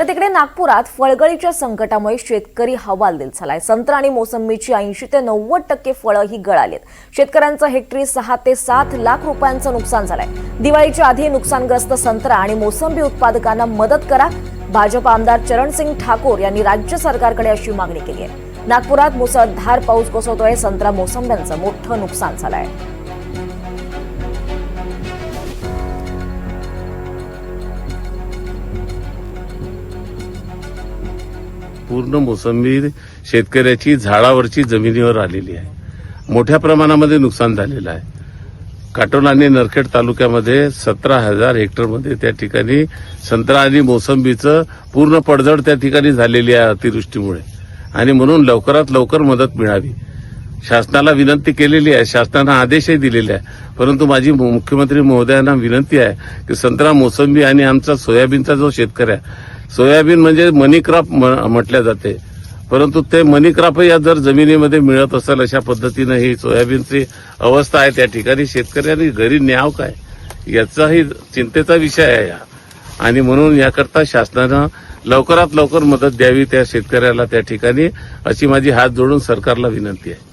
तर तिकडे नागपुरात फळगळीच्या संकटामुळे शेतकरी हवालदिल झालाय. संत्रा आणि मोसंबीची ऐंशी ते नव्वद टक्के फळं ही गळालीत. शेतकऱ्यांचं हेक्टरी सहा ते सात लाख रुपयांचं नुकसान झालंय. दिवाळीच्या आधी नुकसानग्रस्त संत्रा आणि मोसंबी उत्पादकांना मदत करा. भाजप आमदार चरणसिंग ठाकूर यांनी राज्य सरकारकडे अशी मागणी केली आहे. नागपुरात मुसळधार पाऊस कोसळतोय संत्रा मोसंब्यांचं मोठं नुकसान झालंय. पूर्ण मोसंबी शेतकऱ्याची झाडावरची जमिनीवर आलेली आहे. मोठ्या प्रमाणामध्ये नुकसान झालेलं आहे. काटोल आणि नरखेड तालुक्यामध्ये सतरा हजार हेक्टरमध्ये त्या ठिकाणी संत्रा आणि मोसंबीचं पूर्ण पडझड त्या ठिकाणी झालेली आहे अतिवृष्टीमुळे. आणि म्हणून लवकरात लवकर मदत मिळावी. शासनाला विनंती केलेली आहे. शासनानं आदेशही दिलेले आहे. परंतु माझी मुख्यमंत्री महोदयांना विनंती आहे की संत्रा मोसंबी आणि आमचा सोयाबीनचा जो शेतकरी आहे सोयाबीन म्हणजे मनी क्रॉप म- म्हटल्या जाते. परंतु ते मनी क्रॉप या जर जमिनीमध्ये मिळत असेल अशा पद्धतीनं ही सोयाबीनची अवस्था आहे. त्या ठिकाणी शेतकऱ्यांनी घरी न्याव काय? याचाही चिंतेचा विषय आहे हा. आणि म्हणून याकरता शासनानं लवकरात लवकर मदत द्यावी त्या शेतकऱ्याला त्या ठिकाणी अशी माझी हात जोडून सरकारला विनंती आहे.